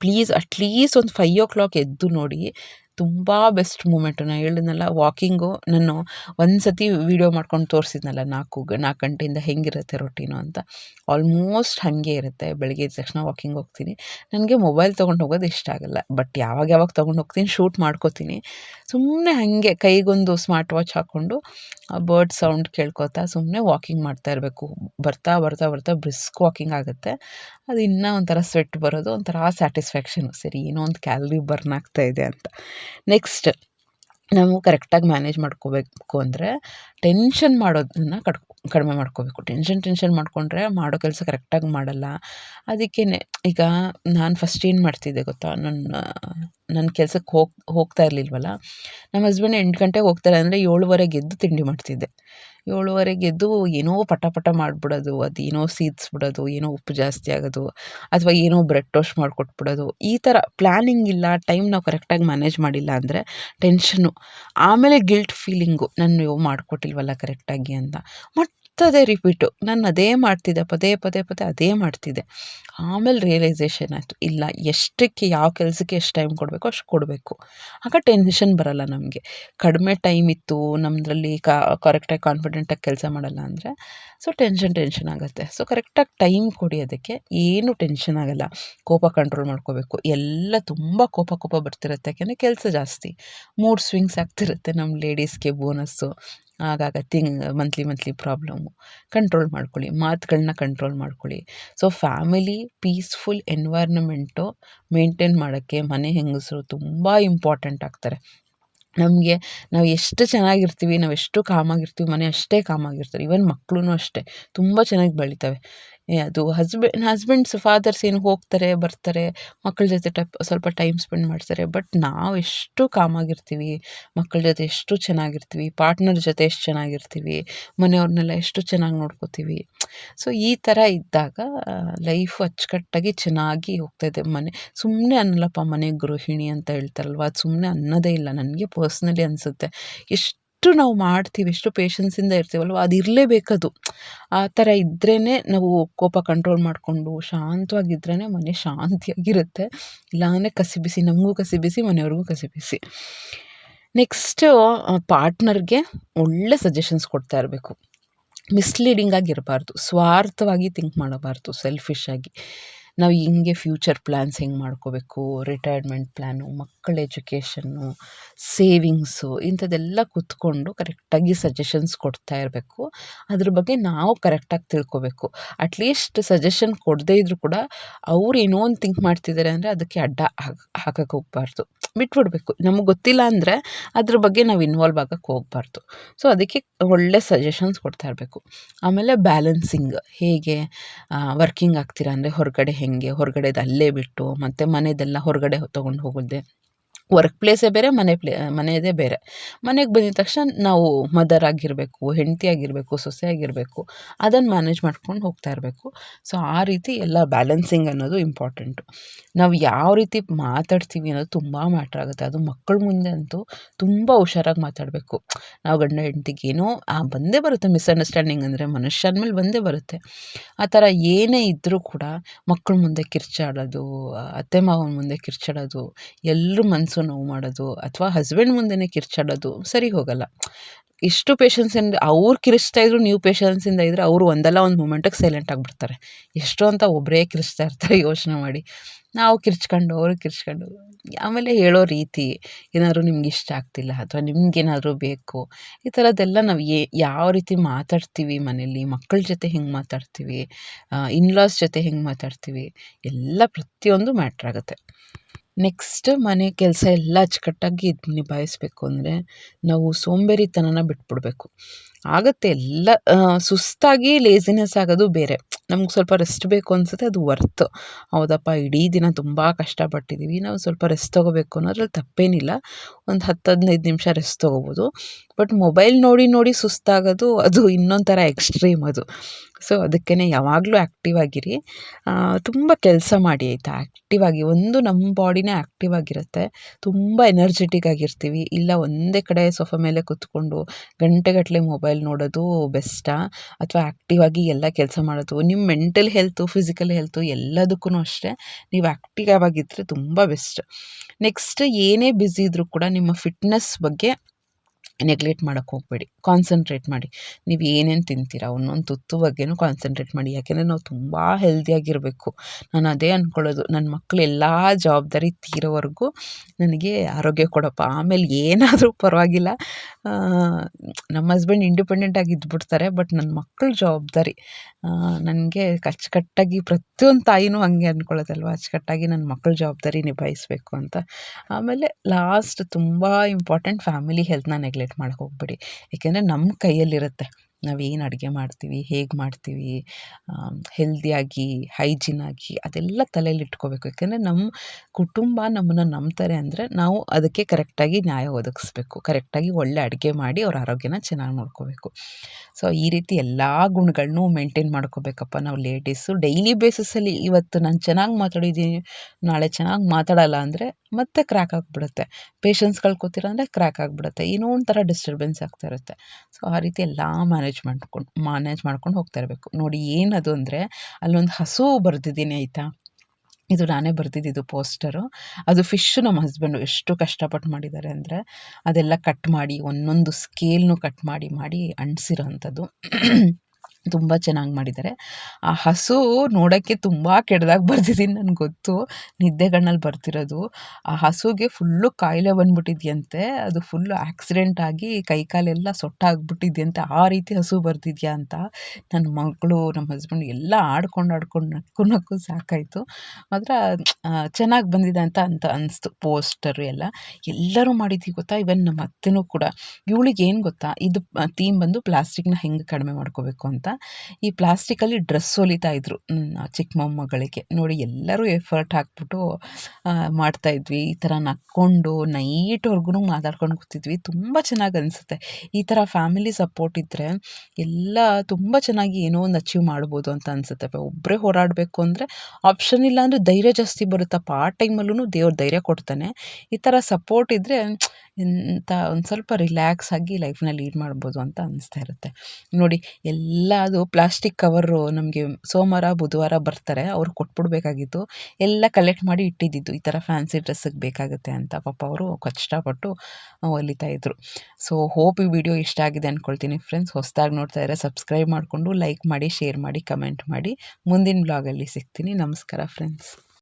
ಪ್ಲೀಸ್ ಅಟ್ಲೀಸ್ಟ್ ಒಂದು ಫೈವ್ ಓ ಕ್ಲಾಕ್ ಎದ್ದು ನೋಡಿ ತುಂಬ ಬೆಸ್ಟ್ ಮೂಮೆಂಟು ನಾನು ಹೇಳಿದ್ನಲ್ಲ ವಾಕಿಂಗು ನಾನು ಒಂದು ಸತಿ ವೀಡಿಯೋ ಮಾಡ್ಕೊಂಡು ತೋರಿಸಿದ್ನಲ್ಲ, ನಾಲ್ಕು ನಾಲ್ಕು ಗಂಟೆಯಿಂದ ಹೆಂಗಿರುತ್ತೆ ರೊಟೀನು ಅಂತ. ಆಲ್ಮೋಸ್ಟ್ ಹಾಗೆ ಇರುತ್ತೆ. ಬೆಳಗ್ಗೆ ಎದ್ದ ತಕ್ಷಣ ವಾಕಿಂಗ್ ಹೋಗ್ತೀನಿ. ನನಗೆ ಮೊಬೈಲ್ ತೊಗೊಂಡು ಹೋಗೋದು ಇಷ್ಟ ಆಗಲ್ಲ. ಬಟ್ ಯಾವಾಗ ಯಾವಾಗ ತೊಗೊಂಡು ಹೋಗ್ತೀನಿ ಶೂಟ್ ಮಾಡ್ಕೋತೀನಿ. ಸುಮ್ಮನೆ ಹಾಗೆ ಕೈಗೊಂದು ಸ್ಮಾರ್ಟ್ ವಾಚ್ ಹಾಕ್ಕೊಂಡು ಬರ್ಡ್ ಸೌಂಡ್ ಕೇಳ್ಕೊತಾ ಸುಮ್ಮನೆ ವಾಕಿಂಗ್ ಮಾಡ್ತಾ ಇರಬೇಕು. ಬರ್ತಾ ಬರ್ತಾ ಬರ್ತಾ ಬ್ರಿಸ್ಕ್ ವಾಕಿಂಗ್ ಆಗುತ್ತೆ. ಅದು ಇನ್ನೂ ಒಂಥರ ಸ್ವೆಟ್ ಬರೋದು, ಒಂಥರ ಸ್ಯಾಟಿಸ್ಫ್ಯಾಕ್ಷನು ಸರಿ, ಏನೋ ಒಂದು ಕ್ಯಾಲ್ರಿ ಬರ್ನ್ ಆಗ್ತಾ ಇದೆ ಅಂತ. ನೆಕ್ಸ್ಟ್ ನಾವು ಕರೆಕ್ಟಾಗಿ ಮ್ಯಾನೇಜ್ ಮಾಡ್ಕೋಬೇಕು ಅಂದರೆ ಟೆನ್ಷನ್ ಮಾಡೋದನ್ನು ಕಡ್, ಕಡಿಮೆ ಮಾಡ್ಕೋಬೇಕು. ಟೆನ್ಷನ್ ಟೆನ್ಷನ್ ಮಾಡಿಕೊಂಡ್ರೆ ಮಾಡೋ ಕೆಲಸ ಕರೆಕ್ಟಾಗಿ ಮಾಡಲ್ಲ. ಅದಕ್ಕೆ ಈಗ ನಾನು ಫಸ್ಟ್ ಏನು ಮಾಡ್ತಿದ್ದೆ ಗೊತ್ತಾ? ನನ್ನ ನನ್ನ ಕೆಲಸಕ್ಕೆ ಹೋಗಿ, ಹೋಗ್ತಾ ಇರಲಿಲ್ವಲ್ಲ? ನಮ್ಮ ಹಸ್ಬೆಂಡ್ ಎಂಟು ಗಂಟೆಗೆ ಹೋಗ್ತಾರೆ ಅಂದರೆ ಏಳುವರೆಗೆ ಎದ್ದು ತಿಂಡಿ ಮಾಡ್ತಿದ್ದೆ. ಏಳುವರೆಗೆ ಎದ್ದು ಏನೋ ಪಟ ಪಟ ಮಾಡಿಬಿಡೋದು ಅದೇನೋ ಸೀದ್ಸ್ಬಿಡೋದು, ಏನೋ ಉಪ್ಪು ಜಾಸ್ತಿ ಆಗೋದು, ಅಥವಾ ಏನೋ ಬ್ರೆಡ್ ಟೋಸ್ಟ್ ಮಾಡಿಕೊಟ್ಬಿಡೋದು, ಈ ಥರ ಪ್ಲ್ಯಾನಿಂಗ್ ಇಲ್ಲ, ಟೈಮ್ ನಾವು ಕರೆಕ್ಟಾಗಿ ಮ್ಯಾನೇಜ್ ಮಾಡಿಲ್ಲ ಅಂದರೆ ಟೆನ್ಷನ್ನು ಆಮೇಲೆ ಗಿಲ್ಟ್ ಫೀಲಿಂಗು ನಾನು ಮಾಡಿಕೊಟ್ಟಿಲ್ವಲ್ಲ ಕರೆಕ್ಟಾಗಿ ಅಂತ. ಮತ್ತು ಅದೇ ರಿಪೀಟು ನಾನು ಅದೇ ಮಾಡ್ತಿದ್ದೆ, ಪದೇ ಪದೇ ಪದೇ ಅದೇ ಮಾಡ್ತಿದ್ದೆ. ಆಮೇಲೆ ರಿಯಲೈಸೇಷನ್ ಆಯಿತು. ಇಲ್ಲ, ಎಷ್ಟಕ್ಕೆ, ಯಾವ ಕೆಲಸಕ್ಕೆ ಎಷ್ಟು ಟೈಮ್ ಕೊಡಬೇಕು ಅಷ್ಟು ಕೊಡಬೇಕು. ಆಗ ಟೆನ್ಷನ್ ಬರಲ್ಲ ನಮಗೆ. ಕಡಿಮೆ ಟೈಮ್ ಇತ್ತು ನಮ್ಮದ್ರಲ್ಲಿ ಕರೆಕ್ಟಾಗಿ ಕಾನ್ಫಿಡೆಂಟಾಗಿ ಕೆಲಸ ಮಾಡಲ್ಲ ಅಂದರೆ ಸೊ ಟೆನ್ಷನ್ ಟೆನ್ಷನ್ ಆಗುತ್ತೆ. ಸೊ ಕರೆಕ್ಟಾಗಿ ಟೈಮ್ ಕೊಡಿ ಅದಕ್ಕೆ. ಏನು ಟೆನ್ಷನ್ ಆಗಲ್ಲ. ಕೋಪ ಕಂಟ್ರೋಲ್ ಮಾಡ್ಕೋಬೇಕು. ಎಲ್ಲ ತುಂಬ ಕೋಪ ಕೋಪ ಬರ್ತಿರುತ್ತೆ. ಯಾಕೆಂದರೆ ಕೆಲಸ ಜಾಸ್ತಿ. ಮೂಡ್ ಸ್ವಿಂಗ್ಸ್ ಆಗ್ತಿರುತ್ತೆ ನಮ್ಮ ಲೇಡೀಸ್ಗೆ ಬೋನಸ್ಸು ಆಗಾಗ ತಿಂಗ್ ಮಂತ್ಲಿ ಮಂತ್ಲಿ ಪ್ರಾಬ್ಲಮ್ಮು ಕಂಟ್ರೋಲ್ ಮಾಡ್ಕೊಳ್ಳಿ ಮಾತುಗಳನ್ನ ಕಂಟ್ರೋಲ್ ಮಾಡ್ಕೊಳ್ಳಿ. So family peaceful environment maintain ಮಾಡೋಕ್ಕೆ ಮನೆ ಹೆಂಗಸರು ತುಂಬ ಇಂಪಾರ್ಟೆಂಟ್ ಆಗ್ತಾರೆ. ನಮಗೆ ನಾವು ಎಷ್ಟು ಚೆನ್ನಾಗಿರ್ತೀವಿ, ನಾವು ಎಷ್ಟು ಕಾಮಾಗಿರ್ತೀವಿ, ಮನೆ ಅಷ್ಟೇ ಕಾಮಾಗಿರ್ತಾರೆ. ಈವನ್ ಮಕ್ಕಳು ಅಷ್ಟೇ, ತುಂಬ ಚೆನ್ನಾಗಿ ಬೆಳಿತವೆ. ಅದು ಹಸ್ಬೆಂಡ್ ಹಸ್ಬೆಂಡ್ಸ್ ಫಾದರ್ಸ್ ಏನು ಹೋಗ್ತಾರೆ, ಬರ್ತಾರೆ, ಮಕ್ಕಳ ಜೊತೆ ಟೈಪ್, ಸ್ವಲ್ಪ ಟೈಮ್ ಸ್ಪೆಂಡ್ ಮಾಡ್ತಾರೆ ಬಟ್ ನಾವು ಎಷ್ಟು ಕಾಮಾಗಿರ್ತೀವಿ ಮಕ್ಕಳ ಜೊತೆ ಎಷ್ಟು ಚೆನ್ನಾಗಿರ್ತೀವಿ ಪಾರ್ಟ್ನರ್ ಜೊತೆ ಎಷ್ಟು ಚೆನ್ನಾಗಿರ್ತೀವಿ, ಮನೆಯವ್ರನ್ನೆಲ್ಲ ಎಷ್ಟು ಚೆನ್ನಾಗಿ ನೋಡ್ಕೋತೀವಿ. ಸೊ ಈ ಥರ ಇದ್ದಾಗ ಲೈಫ್ ಅಚ್ಚುಕಟ್ಟಾಗಿ ಚೆನ್ನಾಗಿ ಹೋಗ್ತಾಯಿದೆ ಮನೆ ಸುಮ್ಮನೆ ಅನ್ನಲ್ಲಪ್ಪ ಮನೆ ಗೃಹಿಣಿ ಅಂತ ಹೇಳ್ತಾರಲ್ವ, ಅದು ಸುಮ್ಮನೆ ಅನ್ನೋದೇ ಇಲ್ಲ. ನನಗೆ ಪರ್ಸ್ನಲಿ ಅನಿಸುತ್ತೆ. ಎಷ್ಟು ಎಷ್ಟು ನಾವು ಮಾಡ್ತೀವಿ, ಎಷ್ಟು ಪೇಷನ್ಸಿಂದ ಇರ್ತೀವಲ್ವ? ಅದು ಇರಲೇಬೇಕದು ಆ ಥರ ಇದ್ರೇ ನಾವು ಕೋಪ ಕಂಟ್ರೋಲ್ ಮಾಡಿಕೊಂಡು ಶಾಂತವಾಗಿದ್ರೇ ಮನೆ ಶಾಂತಿಯಾಗಿರುತ್ತೆ. ಇಲ್ಲಾಂದರೆ ಕಸಿ ಬಿಸಿ, ನಮಗೂ ಕಸಿ ಬಿಸಿ, ಮನೆಯವ್ರಿಗೂ ಕಸಿ ಬಿಸಿ. ನೆಕ್ಸ್ಟು ಪಾರ್ಟ್ನರ್ಗೆ ಒಳ್ಳೆ ಸಜೆಷನ್ಸ್ ಕೊಡ್ತಾ ಇರಬೇಕು. ಮಿಸ್ಲೀಡಿಂಗ್ ಆಗಿರಬಾರ್ದು. ಸ್ವಾರ್ಥವಾಗಿ ಥಿಂಕ್ ಮಾಡಬಾರ್ದು ಸೆಲ್ಫಿಶಾಗಿ ನಾವು ಹಿಂಗೆ ಫ್ಯೂಚರ್ ಪ್ಲ್ಯಾನ್ಸ್ ಹೆಂಗೆ ಮಾಡ್ಕೋಬೇಕು ರಿಟೈರ್ಮೆಂಟ್ ಪ್ಲ್ಯಾನು ಮಕ್ಕಳ ಎಜುಕೇಷನ್ನು ಸೇವಿಂಗ್ಸು ಇಂಥದ್ದೆಲ್ಲ ಕೂತ್ಕೊಂಡು ಕರೆಕ್ಟಾಗಿ ಸಜೆಷನ್ಸ್ ಕೊಡ್ತಾ ಇರಬೇಕು. ಅದ್ರ ಬಗ್ಗೆ ನಾವು ಕರೆಕ್ಟಾಗಿ ತಿಳ್ಕೊಬೇಕು. ಅಟ್ಲೀಸ್ಟ್ ಸಜೆಷನ್ ಕೊಡದೇ ಇದ್ದರೂ ಕೂಡ ಅವ್ರು ಏನೋ ಒಂದು ಥಿಂಕ್ ಮಾಡ್ತಿದ್ದಾರೆ ಅಂದರೆ ಅದಕ್ಕೆ ಅಡ್ಡ ಹಾಕಕ್ಕೆ ಹೋಗಬಾರ್ದು. ಬಿಟ್ಬಿಡ್ಬೇಕು. ನಮಗೆ ಗೊತ್ತಿಲ್ಲ ಅಂದರೆ ಅದ್ರ ಬಗ್ಗೆ ನಾವು ಇನ್ವಾಲ್ವ್ ಆಗೋಕ್ಕೆ ಹೋಗಬಾರ್ದು. ಸೊ ಅದಕ್ಕೆ ಒಳ್ಳೆ ಸಜೆಷನ್ಸ್ ಕೊಡ್ತಾ ಇರಬೇಕು. ಆಮೇಲೆ ಬ್ಯಾಲೆನ್ಸಿಂಗ್ ಹೇಗೆ ವರ್ಕಿಂಗ್ ಆಗ್ತೀರಾ ಅಂದರೆ ಹೊರಗಡೆ ಹೇಗೆ? ಹೊರಗಡೆದು ಅಲ್ಲೇ ಬಿಟ್ಟು, ಮತ್ತು ಮನೆದೆಲ್ಲ ಹೊರಗಡೆ ತೊಗೊಂಡು ಹೋಗೋದೆ? ವರ್ಕ್ ಪ್ಲೇಸೇ ಬೇರೆ, ಮನೆ ಪ್ಲೇ, ಮನೆಯದೇ ಬೇರೆ. ಮನೆಗೆ ಬಂದಿದ ತಕ್ಷಣ ನಾವು ಮದರ್ ಆಗಿರಬೇಕು, ಹೆಂಡತಿ ಆಗಿರಬೇಕು, ಸೊಸೆ ಆಗಿರಬೇಕು ಅದನ್ನು ಮ್ಯಾನೇಜ್ ಮಾಡ್ಕೊಂಡು ಹೋಗ್ತಾ ಇರಬೇಕು. ಸೊ ಆ ರೀತಿ ಎಲ್ಲ ಬ್ಯಾಲೆನ್ಸಿಂಗ್ ಅನ್ನೋದು ಇಂಪಾರ್ಟೆಂಟು ನಾವು ಯಾವ ರೀತಿ ಮಾತಾಡ್ತೀವಿ ಅನ್ನೋದು ತುಂಬ ಮ್ಯಾಟ್ರ್ ಆಗುತ್ತೆ. ಅದು ಮಕ್ಕಳ ಮುಂದೆ ಅಂತೂ ತುಂಬ ಹುಷಾರಾಗಿ ಮಾತಾಡಬೇಕು. ನಾವು ಗಂಡ ಹೆಂಡತಿಗೆ ಏನೋ ಬಂದೇ ಬರುತ್ತೆ ಮಿಸ್ಅಂಡರ್ಸ್ಟ್ಯಾಂಡಿಂಗ್ ಅಂದರೆ ಮನುಷ್ಯನ ಮೇಲೆ ಬಂದೇ ಬರುತ್ತೆ. ಆ ಥರ ಏನೇ ಇದ್ದರೂ ಕೂಡ ಮಕ್ಕಳ ಮುಂದೆ ಕಿರ್ಚಾಡೋದು, ಅತ್ತೆ ಮಾವನ ಮುಂದೆ ಕಿರ್ಚಾಡೋದು ಎಲ್ಲರೂ ಮನಸ್ಸು ನೋವು ಮಾಡೋದು ಅಥವಾ ಹಸ್ಬೆಂಡ್ ಮುಂದೆನೇ ಕಿರ್ಚಾಡೋದು ಸರಿ ಹೋಗಲ್ಲ. ಎಷ್ಟು ಪೇಷನ್ಸಿಂದ ಅವ್ರು ಕಿರಿಸ್ತಾ ಇದ್ರು, ನೀವು ಪೇಷನ್ಸಿಂದ ಇದ್ದರೆ ಅವರು ಒಂದಲ್ಲ ಒಂದು ಮೂಮೆಂಟಿಗೆ ಸೈಲೆಂಟ್ ಆಗಿಬಿಡ್ತಾರೆ ಎಷ್ಟು ಅಂತ ಒಬ್ಬರೇ ಕಿರಿಸ್ತಾ ಇರ್ತಾರೆ ಯೋಚನೆ ಮಾಡಿ. ನಾವು ಕಿರ್ಚ್ಕೊಂಡು, ಅವರು ಕಿರ್ಚ್ಕೊಂಡು. ಆಮೇಲೆ ಹೇಳೋ ರೀತಿ ಏನಾದರೂ ನಿಮ್ಗೆ ಇಷ್ಟ ಆಗ್ತಿಲ್ಲ ಅಥವಾ ನಿಮ್ಗೇನಾದರೂ ಬೇಕು, ಈ ಥರದ್ದೆಲ್ಲ ನಾವು ಏ ಯಾವ ರೀತಿ ಮಾತಾಡ್ತೀವಿ ಮನೇಲಿ, ಮಕ್ಕಳ ಜೊತೆ ಹೆಂಗೆ ಮಾತಾಡ್ತೀವಿ ಇನ್ಲಾಸ್ ಜೊತೆ ಹೆಂಗೆ ಮಾತಾಡ್ತೀವಿ, ಎಲ್ಲ ಪ್ರತಿಯೊಂದು ಮ್ಯಾಟ್ರಾಗುತ್ತೆ ನೆಕ್ಸ್ಟ್ ಮನೆ ಕೆಲಸ ಎಲ್ಲ ಅಚ್ಚುಕಟ್ಟಾಗಿ ನಿಭಾಯಿಸಬೇಕು ಅಂದರೆ ನಾವು ಸೋಂಬೇರಿತನನ ಬಿಟ್ಬಿಡ್ಬೇಕು. ಆಗುತ್ತೆ. ಎಲ್ಲ ಸುಸ್ತಾಗಿ ಲೇಸಿನೆಸ್ ಆಗೋದು ಬೇರೆ. ನಮ್ಗೆ ಸ್ವಲ್ಪ ರೆಸ್ಟ್ ಬೇಕು ಅನಿಸುತ್ತೆ, ಅದು ವರ್ತ್ ಹೌದಪ್ಪ, ಇಡೀ ದಿನ ತುಂಬ ಕಷ್ಟಪಟ್ಟಿದ್ದೀವಿ ನಾವು ಸ್ವಲ್ಪ ರೆಸ್ಟ್ ತೊಗೋಬೇಕು ಅನ್ನೋದ್ರಲ್ಲಿ ತಪ್ಪೇನಿಲ್ಲ. ಒಂದು ಹತ್ತು ಹದಿನೈದು ನಿಮಿಷ ರೆಸ್ಟ್ ತೊಗೋಬೋದು. ಬಟ್ ಮೊಬೈಲ್ ನೋಡಿ ನೋಡಿ ಸುಸ್ತಾಗೋದು, ಅದು ಇನ್ನೊಂಥರ ಥರ ಎಕ್ಸ್ಟ್ರೀಮ್ ಅದು. ಸೊ ಅದಕ್ಕೇ ಯಾವಾಗಲೂ ಆ್ಯಕ್ಟಿವ್ ಆಗಿರಿ. ತುಂಬ ಕೆಲಸ ಮಾಡಿ, ಆಯಿತಾ? ಆ್ಯಕ್ಟಿವ್ ಆಗಿ, ಒಂದು ನಮ್ಮ ಬಾಡಿನೇ ಆ್ಯಕ್ಟಿವ್ ಆಗಿರುತ್ತೆ. ತುಂಬ ಎನರ್ಜೆಟಿಕ್ ಆಗಿರ್ತೀವಿ. ಇಲ್ಲ, ಒಂದೇ ಕಡೆ ಸೋಫಾ ಮೇಲೆ ಕೂತ್ಕೊಂಡು ಗಂಟೆಗಟ್ಟಲೆ ಮೊಬೈಲ್ ನೋಡೋದು ಬೆಸ್ಟಾ. ಅಥವಾ ಆ್ಯಕ್ಟಿವ್ ಆಗಿ ಎಲ್ಲ ಕೆಲಸ ಮಾಡೋದು ನಿಮ್ಮ ಮೆಂಟಲ್ ಹೆಲ್ತು ಫಿಸಿಕಲ್ ಹೆಲ್ತು ಎಲ್ಲದಕ್ಕೂ ಅಷ್ಟೇ, ನೀವು ಆ್ಯಕ್ಟಿವ್ ಆಗಿದ್ದರೆ ತುಂಬ ಬೆಸ್ಟ್. ನೆಕ್ಸ್ಟ್ ಏನೇ ಬ್ಯುಸಿ ಇದ್ದರೂ ಕೂಡ ನಿಮ್ಮ ಫಿಟ್ನೆಸ್ ಬಗ್ಗೆ ನೆಗ್ಲೆಕ್ಟ್ ಮಾಡೋಕ್ಕೆ ಹೋಗಬೇಡಿ. ಕಾನ್ಸಂಟ್ರೇಟ್ ಮಾಡಿ. ನೀವು ಏನೇನು ತಿಂತೀರ ಒಂದೊಂದು ತುತ್ತು ಬಗ್ಗೆನೂ ಕಾನ್ಸಂಟ್ರೇಟ್ ಮಾಡಿ. ಯಾಕೆಂದರೆ ನಾವು ತುಂಬ ಹೆಲ್ದಿಯಾಗಿರಬೇಕು ನಾನು ಅದೇ ಅಂದ್ಕೊಳ್ಳೋದು ನನ್ನ ಮಕ್ಕಳು ಎಲ್ಲ ಜವಾಬ್ದಾರಿ ತೀರೋವರೆಗೂ ನನಗೆ ಆರೋಗ್ಯ ಕೊಡಪ್ಪ. ಆಮೇಲೆ ಏನಾದರೂ ಪರವಾಗಿಲ್ಲ. ನಮ್ಮ ಹಸ್ಬೆಂಡ್ ಇಂಡಿಪೆಂಡೆಂಟಾಗಿ ಇದ್ಬಿಡ್ತಾರೆ ಬಟ್ ನನ್ನ ಮಕ್ಕಳ ಜವಾಬ್ದಾರಿ. ನನಗೆ ಅಚ್ಚುಕಟ್ಟಾಗಿ ಪ್ರತಿಯೊಂದು ತಾಯಿನೂ ಹಂಗೆ ಅಂದ್ಕೊಳ್ಳೋದಲ್ವ ಅಚ್ಚುಕಟ್ಟಾಗಿ ನನ್ನ ಮಕ್ಕಳ ಜವಾಬ್ದಾರಿ ನಿಭಾಯಿಸಬೇಕು ಅಂತ. ಆಮೇಲೆ ಲಾಸ್ಟ್ ತುಂಬ ಇಂಪಾರ್ಟೆಂಟ್ ಫ್ಯಾಮಿಲಿ ಹೆಲ್ತ್ನ ನೆಗ್ಲೆಕ್ಟ್ ಮಾಡೋಕೆ ಹೋಗ್ಬೇಡಿ. ಏಕೆಂದರೆ ನಮ್ಮ ಕೈಯಲ್ಲಿರುತ್ತೆ. ನಾವು ಏನು ಅಡುಗೆ ಮಾಡ್ತೀವಿ, ಹೇಗೆ ಮಾಡ್ತೀವಿ ಹೆಲ್ದಿಯಾಗಿ ಹೈಜಿನಾಗಿ ಅದೆಲ್ಲ ತಲೆಯಲ್ಲಿ ಇಟ್ಕೋಬೇಕು. ಯಾಕೆಂದರೆ ನಮ್ಮ ಕುಟುಂಬ ನಮ್ಮನ್ನು ನಂಬ್ತಾರೆ ಅಂದರೆ ನಾವು ಅದಕ್ಕೆ ಕರೆಕ್ಟಾಗಿ ನ್ಯಾಯ ಒದಗಿಸ್ಬೇಕು. ಕರೆಕ್ಟಾಗಿ ಒಳ್ಳೆ ಅಡುಗೆ ಮಾಡಿ ಅವ್ರ ಆರೋಗ್ಯನ ಚೆನ್ನಾಗಿ ನೋಡ್ಕೋಬೇಕು. ಸೊ ಈ ರೀತಿ ಎಲ್ಲ ಗುಣಗಳನ್ನೂ ಮೇಂಟೈನ್ ಮಾಡ್ಕೋಬೇಕಪ್ಪ. ನಾವು ಲೇಡೀಸು ಡೈಲಿ ಬೇಸಿಸಲ್ಲಿ ಇವತ್ತು ನಾನು ಚೆನ್ನಾಗಿ ಮಾತಾಡಿದ್ದೀನಿ, ನಾಳೆ ಚೆನ್ನಾಗಿ ಮಾತಾಡಲ್ಲ ಅಂದರೆ ಮತ್ತೆ ಕ್ರ್ಯಾಕ್ ಆಗಿಬಿಡುತ್ತೆ. ಪೇಷನ್ಸ್ ಕಳ್ಕೊತೀರ ಅಂದರೆ ಕ್ರ್ಯಾಕ್ ಆಗಿಬಿಡುತ್ತೆ. ಏನೋ ಒಂಥರ ಡಿಸ್ಟರ್ಬೆನ್ಸ್ ಆಗ್ತಾ ಇರುತ್ತೆ. ಸೊ ಆ ರೀತಿ ಎಲ್ಲ ಮ್ಯಾನೇಜ್ ಮಾಡ್ಕೊಂಡು ಮ್ಯಾನೇಜ್ ಮಾಡ್ಕೊಂಡು ಹೋಗ್ತಾ ಇರಬೇಕು. ನೋಡಿ ಏನದು ಅಂದರೆ, ಅಲ್ಲೊಂದು ಹಸು ಬರೆದಿದ್ದೀನಿ ಆಯಿತಾ? ಇದು ನಾನೇ ಬರೆದಿದ್ದು ಪೋಸ್ಟರು ಅದು ಫಿಶ್ಶು ನಮ್ಮ ಹಸ್ಬೆಂಡು ಎಷ್ಟು ಕಷ್ಟಪಟ್ಟು ಮಾಡಿದ್ದಾರೆ ಅಂದರೆ, ಅದೆಲ್ಲ ಕಟ್ ಮಾಡಿ, ಒಂದೊಂದು ಸ್ಕೇಲ್ನು ಕಟ್ ಮಾಡಿ ಮಾಡಿ ಅಂಟಿಸಿರೋ ಅಂಥದ್ದು ತುಂಬ ಚೆನ್ನಾಗಿ ಮಾಡಿದ್ದಾರೆ. ಆ ಹಸು ನೋಡೋಕ್ಕೆ ತುಂಬ ಕೆಡ್ದಾಗಿ ಬರ್ತಿದ್ದೀನಿ ನನಗೆ ಗೊತ್ತು. ನಿದ್ದೆಗಣ್ಣಲ್ಲಿ ಬರ್ತಿರೋದು. ಆ ಹಸುಗೆ ಫುಲ್ಲು ಕಾಯಿಲೆ ಬಂದ್ಬಿಟ್ಟಿದ್ಯಂತೆ. ಅದು ಫುಲ್ಲು ಆಕ್ಸಿಡೆಂಟ್ ಆಗಿ ಕೈ ಕಾಲೆಲ್ಲ ಸೊಟ್ಟಾಗ್ಬಿಟ್ಟಿದ್ಯಂತೆ. ಆ ರೀತಿ ಹಸು ಬರ್ತಿದ್ಯಾ ಅಂತ ನನ್ನ ಮಗಳು ನಮ್ಮ ಹಸ್ಬೆಂಡ್ ಎಲ್ಲ ಆಡ್ಕೊಂಡು ಆಡ್ಕೊಂಡು ನಕ್ಕು ಸಾಕಾಯಿತು. ಮಾತ್ರ ಚೆನ್ನಾಗಿ ಬಂದಿದೆ ಅಂತ ಅಂತ ಅನಿಸ್ತು ಪೋಸ್ಟರು ಎಲ್ಲ. ಎಲ್ಲರೂ ಮಾಡಿದ್ವಿ ಗೊತ್ತಾ? ಇವನ್ ನಮ್ಮ ಅತ್ತೆನೂ ಕೂಡ. ಇವಳಿಗೆ ಏನು ಗೊತ್ತಾ? ಇದು ಥೀಮ್ ಬಂದು ಪ್ಲಾಸ್ಟಿಕ್ನ ಹೆಂಗೆ ಕಡಿಮೆ ಮಾಡ್ಕೋಬೇಕು ಅಂತ. ಈ ಪ್ಲಾಸ್ಟಿಕಲ್ಲಿ ಡ್ರೆಸ್ ಹೊಲಿತಾ ಇದ್ರು. ಚಿಕ್ಕ ಮೊಮ್ಮಗಳಿಗೆ. ನೋಡಿ, ಎಲ್ಲರೂ ಎಫರ್ಟ್ ಹಾಕ್ಬಿಟ್ಟು ಮಾಡ್ತಾಯಿದ್ವಿ ಈ ಥರ ನಕ್ಕೊಂಡು ನೈಟ್ವರೆಗೂ ಮಾತಾಡ್ಕೊಂಡು ಕೂತಿದ್ವಿ. ತುಂಬ ಚೆನ್ನಾಗಿ ಅನಿಸುತ್ತೆ. ಈ ಥರ ಫ್ಯಾಮಿಲಿ ಸಪೋರ್ಟ್ ಇದ್ದರೆ ಎಲ್ಲ ತುಂಬ ಚೆನ್ನಾಗಿ ಏನೋ ಒಂದು ಅಚೀವ್ ಮಾಡ್ಬೋದು ಅಂತ ಅನಿಸುತ್ತೆ. ಒಬ್ಬರೇ ಹೋರಾಡಬೇಕು ಅಂದರೆ ಆಪ್ಷನ್ ಇಲ್ಲ ಅಂದರೆ ಧೈರ್ಯ ಜಾಸ್ತಿ ಬರುತ್ತಪ್ಪ ಆ ಟೈಮಲ್ಲೂ ದೇವ್ರ ಧೈರ್ಯ ಕೊಡ್ತಾನೆ. ಈ ಥರ ಸಪೋರ್ಟ್ ಇದ್ದರೆ ಎಂಥ ಒಂದು ಸ್ವಲ್ಪ ರಿಲ್ಯಾಕ್ಸ್ ಆಗಿ ಲೈಫ್ನ ಲೀಡ್ ಮಾಡ್ಬೋದು ಅಂತ ಅನಿಸ್ತಾ ಇರುತ್ತೆ. ನೋಡಿ, ಎಲ್ಲ ಅದು ಪ್ಲಾಸ್ಟಿಕ್ ಕವರು ನಮಗೆ ಸೋಮವಾರ, ಬುಧವಾರ ಬರ್ತಾರೆ. ಅವ್ರು ಕೊಟ್ಬಿಡ್ಬೇಕಾಗಿತ್ತು. ಎಲ್ಲ ಕಲೆಕ್ಟ್ ಮಾಡಿ ಇಟ್ಟಿದ್ದಿದ್ದು. ಈ ಥರ ಫ್ಯಾನ್ಸಿ ಡ್ರೆಸ್ಸಿಗೆ ಬೇಕಾಗುತ್ತೆ ಅಂತ ಪಾಪ ಅವರು ಕಷ್ಟಪಟ್ಟು ಹೊಲಿತಾ ಇದ್ರು. ಸೊ ಹೋಪ್ ಈ ವಿಡಿಯೋ ಇಷ್ಟ ಆಗಿದೆ ಅಂದ್ಕೊಳ್ತೀನಿ ಫ್ರೆಂಡ್ಸ್ ಹೊಸದಾಗಿ ನೋಡ್ತಾ ಇದ್ದಾರೆ ಸಬ್ಸ್ಕ್ರೈಬ್ ಮಾಡಿಕೊಂಡು ಲೈಕ್ ಮಾಡಿ ಶೇರ್ ಮಾಡಿ ಕಮೆಂಟ್ ಮಾಡಿ. ಮುಂದಿನ ಬ್ಲಾಗಲ್ಲಿ ಸಿಗ್ತೀನಿ. ನಮಸ್ಕಾರ ಫ್ರೆಂಡ್ಸ್